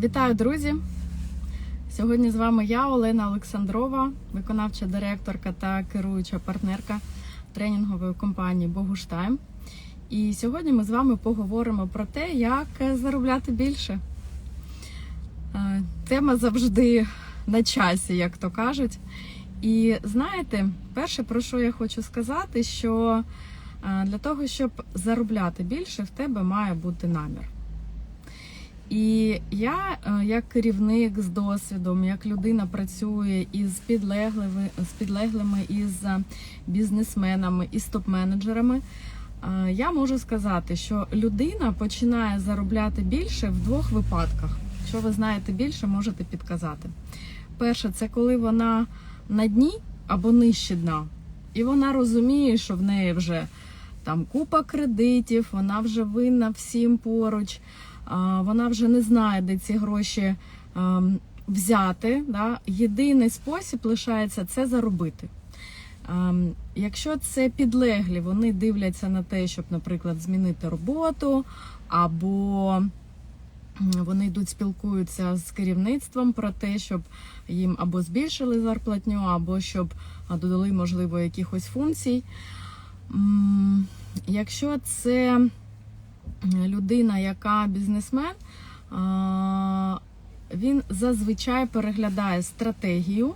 Вітаю, друзі! Сьогодні з вами я, Олена Олександрова, виконавча директорка та керуюча партнерка тренінгової компанії Богуштайм. І сьогодні ми з вами поговоримо про те, як заробляти більше. Е, Тема завжди на часі, як то кажуть. І знаєте, перше, про що я хочу сказати, що е, для того, щоб заробляти більше, в тебе має бути намір. І я, е, як керівник з досвідом, як людина працює із підлеглими, з підлеглими, із е, бізнесменами, із топ-менеджерами, е, я можу сказати, що людина починає заробляти більше в двох випадках. Якщо ви знаєте більше, можете підказати. Перше, це коли вона на дні або нижче дна, і вона розуміє, що в неї вже там купа кредитів, вона вже винна всім поруч вона вже не знає, де ці гроші ем, взяти. Да? Єдиний спосіб лишається це заробити. Ем, Якщо це підлеглі, вони дивляться на те, щоб, наприклад, змінити роботу, або вони йдуть спілкуються з керівництвом про те, щоб їм або збільшили зарплатню, або щоб додали, можливо, якихось функцій. Якщо це людина, яка бізнесмен, він зазвичай переглядає стратегію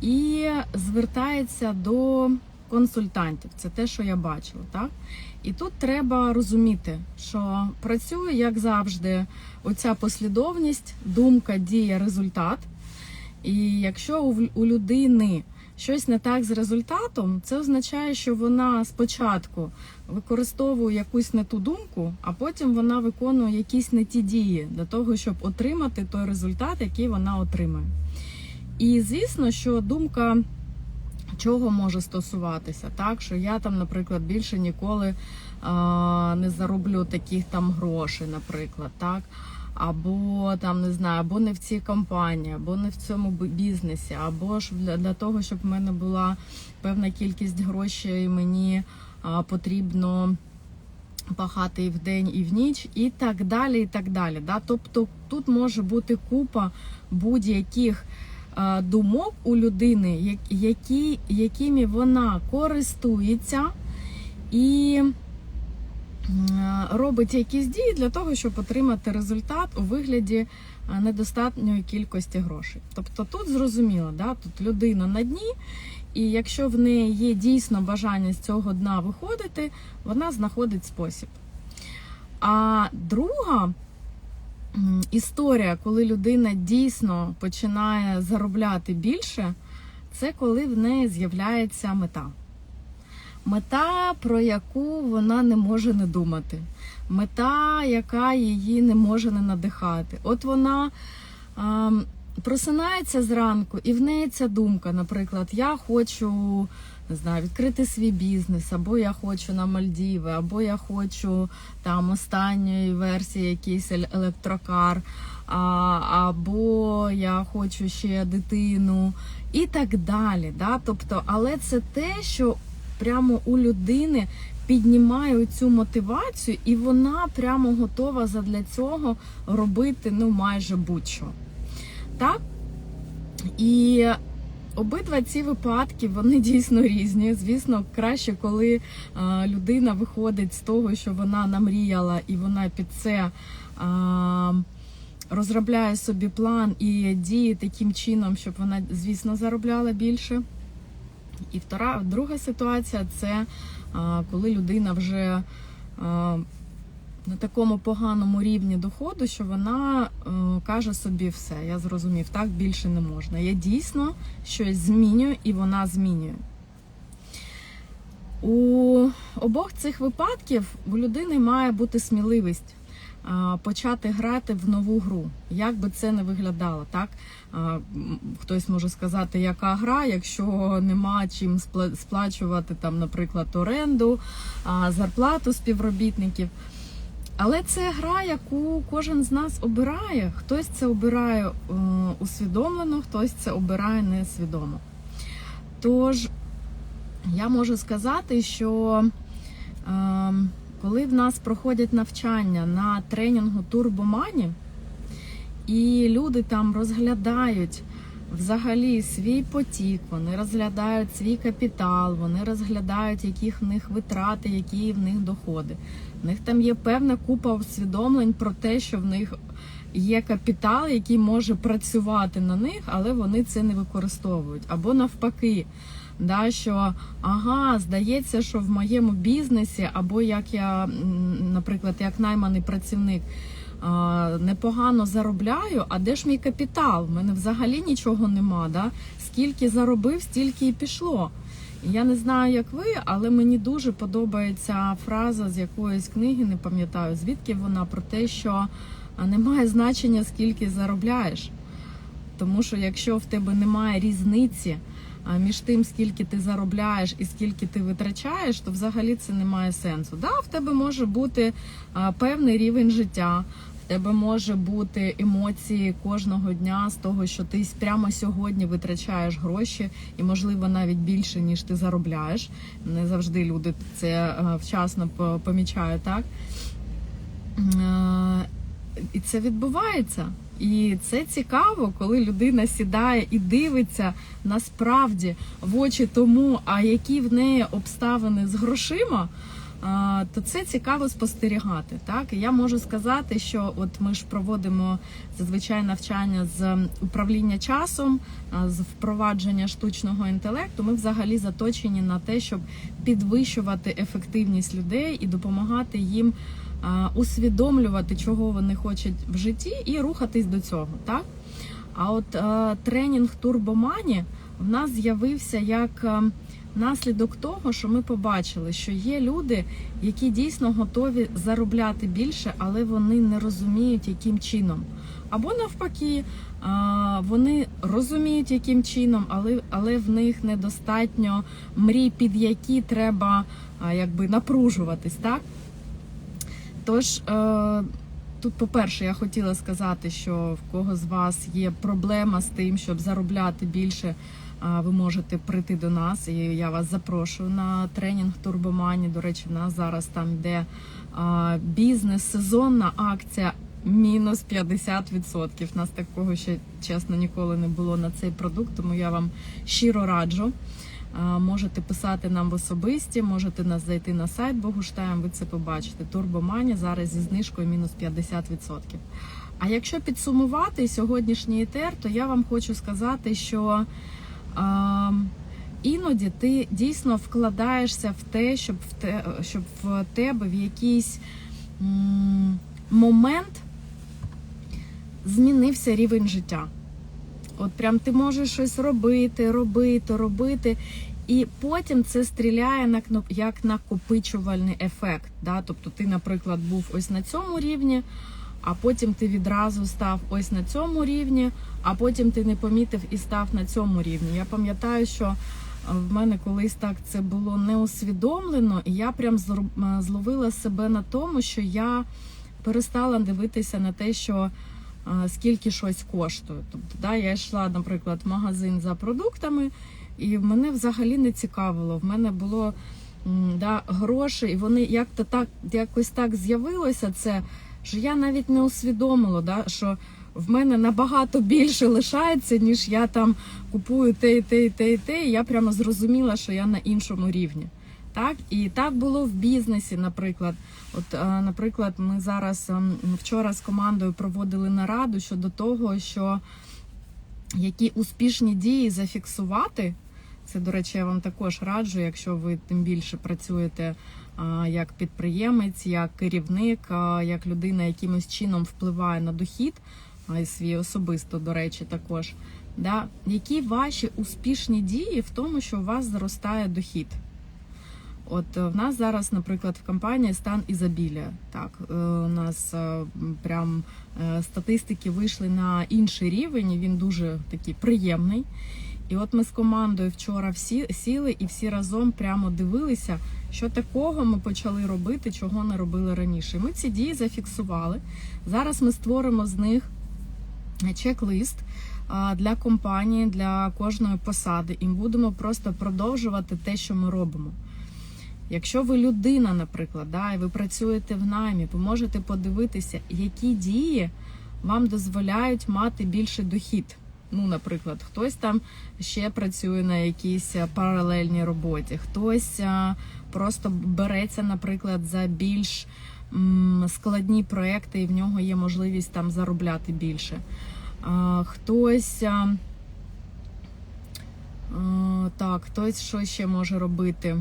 і звертається до консультантів. Це те, що я бачила. Так? І тут треба розуміти, що працює, як завжди, оця послідовність, думка, дія, результат. І якщо у людини щось не так з результатом, це означає, що вона спочатку використовує якусь не ту думку, а потім вона виконує якісь не ті дії для того, щоб отримати той результат, який вона отримає. І звісно, що думка чого може стосуватися, так що я там, наприклад, більше ніколи а, не зароблю таких там грошей, наприклад, так. Або там не знаю, або не в цій компанії, або не в цьому бізнесі, або ж для, для того, щоб в мене була певна кількість грошей, мені а, потрібно пахати і вдень, і в ніч, і так далі. і так далі. Да? Тобто тут може бути купа будь-яких думок у людини, які, якими вона користується і робить якісь дії для того, щоб отримати результат у вигляді недостатньої кількості грошей. Тобто тут зрозуміло, да? тут людина на дні, і якщо в неї є дійсно бажання з цього дна виходити, вона знаходить спосіб. А друга історія, коли людина дійсно починає заробляти більше, це коли в неї з'являється мета. Мета, про яку вона не може не думати. Мета, яка її не може не надихати. От вона ем, просинається зранку, і в неї ця думка, наприклад, я хочу не знаю, відкрити свій бізнес, або я хочу на Мальдіви, або я хочу там останньої версії якийсь електрокар, а, або я хочу ще дитину і так далі. Да? Тобто, але це те, що прямо у людини піднімає цю мотивацію, і вона прямо готова задля цього робити ну майже будь-що. Так? І обидва ці випадки вони дійсно різні. Звісно, краще, коли а, людина виходить з того, що вона намріяла, і вона під це. А, Розробляє собі план і діє таким чином, щоб вона, звісно, заробляла більше. І втора, друга ситуація це коли людина вже на такому поганому рівні доходу, що вона е, каже собі все, я зрозумів, так більше не можна. Я дійсно щось змінюю і вона змінює. У обох цих випадків у людини має бути сміливість почати грати в нову гру. Як би це не виглядало, так? Хтось може сказати, яка гра, якщо нема чим спла- сплачувати, там, наприклад, оренду, зарплату співробітників. Але це гра, яку кожен з нас обирає. Хтось це обирає е, усвідомлено, хтось це обирає несвідомо. Тож я можу сказати, що е, коли в нас проходять навчання на тренінгу Турбомані, І люди там розглядають взагалі свій потік, вони розглядають свій капітал, вони розглядають, які в них витрати, які в них доходи. В них там є певна купа усвідомлень про те, що в них є капітал, який може працювати на них, але вони це не використовують. Або навпаки, да, що ага, здається, що в моєму бізнесі, або як я, наприклад, як найманий працівник. Непогано заробляю, а де ж мій капітал? У мене взагалі нічого нема. Да? Скільки заробив, стільки і пішло. Я не знаю, як ви, але мені дуже подобається фраза з якоїсь книги, не пам'ятаю звідки вона, про те, що немає значення, скільки заробляєш. Тому що якщо в тебе немає різниці між тим, скільки ти заробляєш і скільки ти витрачаєш, то взагалі це не має сенсу. Да, в тебе може бути певний рівень життя. В тебе може бути емоції кожного дня з того, що ти прямо сьогодні витрачаєш гроші, і можливо навіть більше ніж ти заробляєш. Не завжди люди це вчасно помічають, так і це відбувається. І це цікаво, коли людина сідає і дивиться насправді в очі тому, а які в неї обставини з грошима. То це цікаво спостерігати. Так і я можу сказати, що от ми ж проводимо зазвичай навчання з управління часом, з впровадження штучного інтелекту. Ми взагалі заточені на те, щоб підвищувати ефективність людей і допомагати їм усвідомлювати, чого вони хочуть в житті, і рухатись до цього. Так? А от е, тренінг Турбомані в нас з'явився як е, наслідок того, що ми побачили, що є люди, які дійсно готові заробляти більше, але вони не розуміють, яким чином. Або навпаки, е, вони розуміють, яким чином, але, але в них недостатньо мрій, під які треба е, якби напружуватись, так? Тож, е, тут, по-перше, я хотіла сказати, що в кого з вас є проблема з тим, щоб заробляти більше, а, ви можете прийти до нас, і я вас запрошую на тренінг Турбомані. До речі, в нас зараз там йде а, бізнес, сезонна акція. Мінус 50%. У нас такого ще чесно ніколи не було на цей продукт, тому я вам щиро раджу. Можете писати нам в особисті, можете нас зайти на сайт Богуштайм, ви це побачите. Турбомані зараз зі знижкою мінус 50%. А якщо підсумувати сьогоднішній етер, то я вам хочу сказати, що а, іноді ти дійсно вкладаєшся в те, щоб в те, щоб в тебе в якийсь м, момент змінився рівень життя. От прям ти можеш щось робити, робити, робити, і потім це стріляє на як накопичувальний ефект. Да? Тобто ти, наприклад, був ось на цьому рівні, а потім ти відразу став ось на цьому рівні, а потім ти не помітив і став на цьому рівні. Я пам'ятаю, що е, в мене колись так це було не усвідомлено, і я прям е, зловила себе на тому, що я перестала дивитися на те, що скільки щось коштує. Тобто, да, я йшла, наприклад, в магазин за продуктами, і мене взагалі не цікавило. В мене було да, гроші, і вони як-то так якось так з'явилося це, що я навіть не усвідомила, да, що в мене набагато більше лишається, ніж я там купую те, і те, і те, і те. І я прямо зрозуміла, що я на іншому рівні. Так, і так було в бізнесі, наприклад. От, е, наприклад, ми зараз ем, вчора з командою проводили нараду щодо того, що які успішні дії зафіксувати. Це, до речі, я вам також раджу, якщо ви тим більше працюєте а, як підприємець, як керівник, як людина якимось чином впливає на дохід, і свій особисто, до речі, також. Да? Які ваші успішні дії в тому, що у вас зростає дохід? От е, в нас зараз, наприклад, в компанії стан ізобілія. Так, е, у нас е, прям статистики вийшли на інший рівень. Він дуже такий приємний. І от ми з командою вчора всі сіли і всі разом прямо дивилися, що такого ми почали робити, чого не робили раніше. Ми ці дії зафіксували. Зараз ми створимо з них чек-лист для компанії, для кожної посади, і будемо просто продовжувати те, що ми робимо. Якщо ви людина, наприклад, да, і ви працюєте в наймі, ви можете подивитися, які дії вам дозволяють мати більший дохід. Ну, наприклад, хтось там ще працює на якійсь е, паралельній роботі, хтось е, просто береться, наприклад, за більш складні проекти, і в нього є можливість там заробляти більше. Хтось а, так, хтось що ще може робити.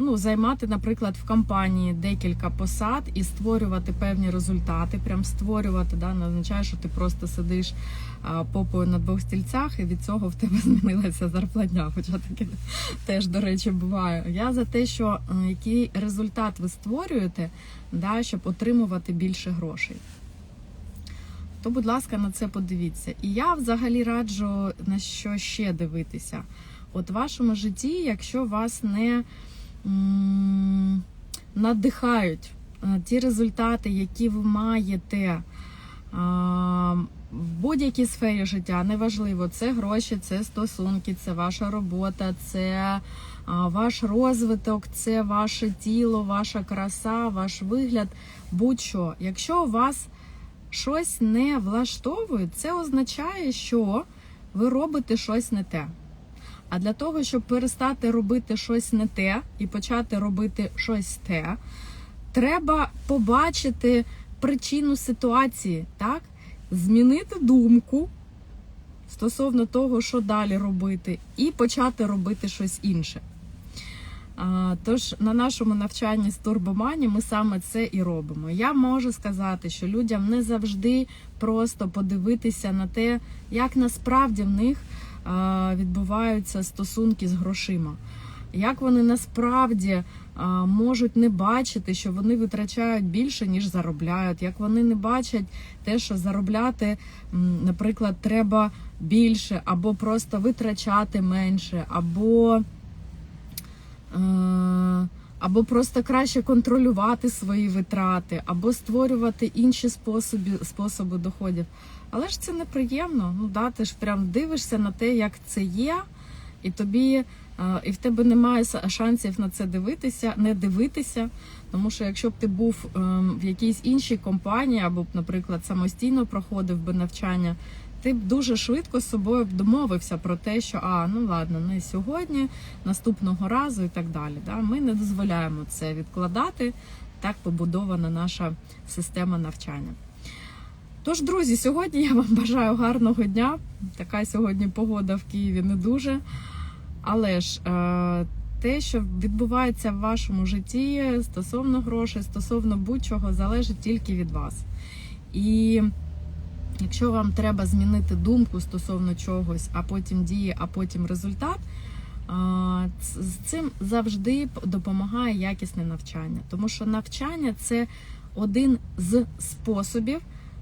Ну, займати, наприклад, в компанії декілька посад і створювати певні результати. Прям створювати, да, не означає, що ти просто сидиш попою на двох стільцях, і від цього в тебе змінилася зарплатня. Хоча таке теж, до речі, буває. Я за те, що е, який результат ви створюєте, да, щоб отримувати більше грошей. То, будь ласка, на це подивіться. І я взагалі раджу на що ще дивитися. От в вашому житті, якщо вас не надихають е, ті результати, які ви маєте в будь-якій сфері життя, неважливо, це гроші, це стосунки, це ваша робота, це ваш розвиток, це ваше тіло, ваша краса, ваш вигляд, будь-що. Якщо у вас щось не влаштовує, це означає, що ви робите щось не те. А для того, щоб перестати робити щось не те і почати робити щось те, треба побачити причину ситуації, так? Змінити думку стосовно того, що далі робити, і почати робити щось інше. Тож на нашому навчанні з турбомані ми саме це і робимо. Я можу сказати, що людям не завжди просто подивитися на те, як насправді в них відбуваються стосунки з грошима. Як вони насправді можуть не бачити, що вони витрачають більше, ніж заробляють, як вони не бачать те, що заробляти, наприклад, треба більше, або просто витрачати менше, або Е, або просто краще контролювати свої витрати, або створювати інші способи, способи доходів. Але ж це неприємно. Ну да, ти ж прям дивишся на те, як це є, і тобі е, і в тебе немає шансів на це дивитися, не дивитися. Тому що якщо б ти був ем, в якійсь іншій компанії, або б, наприклад, самостійно проходив би навчання, ти б дуже швидко з собою б домовився про те, що а ну ладно, не сьогодні, наступного разу і так далі. Да? Ми не дозволяємо це відкладати. Так побудована наша система навчання. Тож, друзі, сьогодні я вам бажаю гарного дня. Така сьогодні погода в Києві не дуже. Але ж е, те, що відбувається в вашому житті стосовно грошей, стосовно будь-чого, залежить тільки від вас. І Якщо вам треба змінити думку стосовно чогось, а потім дії, а потім результат, з цим завжди допомагає якісне навчання. Тому що навчання це один з способів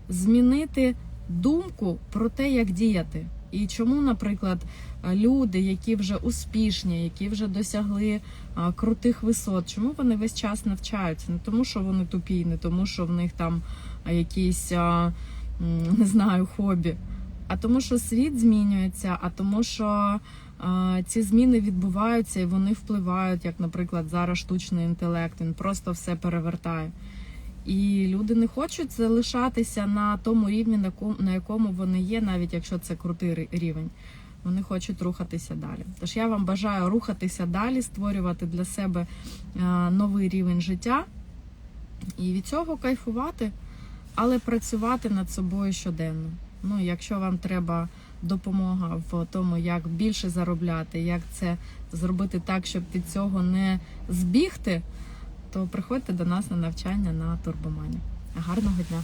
змінити думку про те, як діяти. І чому, наприклад, люди, які вже успішні, які вже досягли крутих висот, чому вони весь час навчаються? Не тому, що вони тупі, не тому, що в них там якісь. не знаю, хобі, а тому, що світ змінюється, а тому, що ці зміни відбуваються і вони впливають, як, наприклад, зараз штучний інтелект, він просто все перевертає. І люди не хочуть залишатися на тому рівні, на ко- на якому вони є, навіть якщо це крутий рівень. Вони хочуть рухатися далі. Тож я вам бажаю рухатися далі, створювати для себе е, новий рівень життя і від цього кайфувати але працювати над собою щоденно. Ну, якщо вам треба допомога в тому, як більше заробляти, як це зробити так, щоб від цього не збігти, то приходьте до нас на навчання на турбомані. Гарного дня!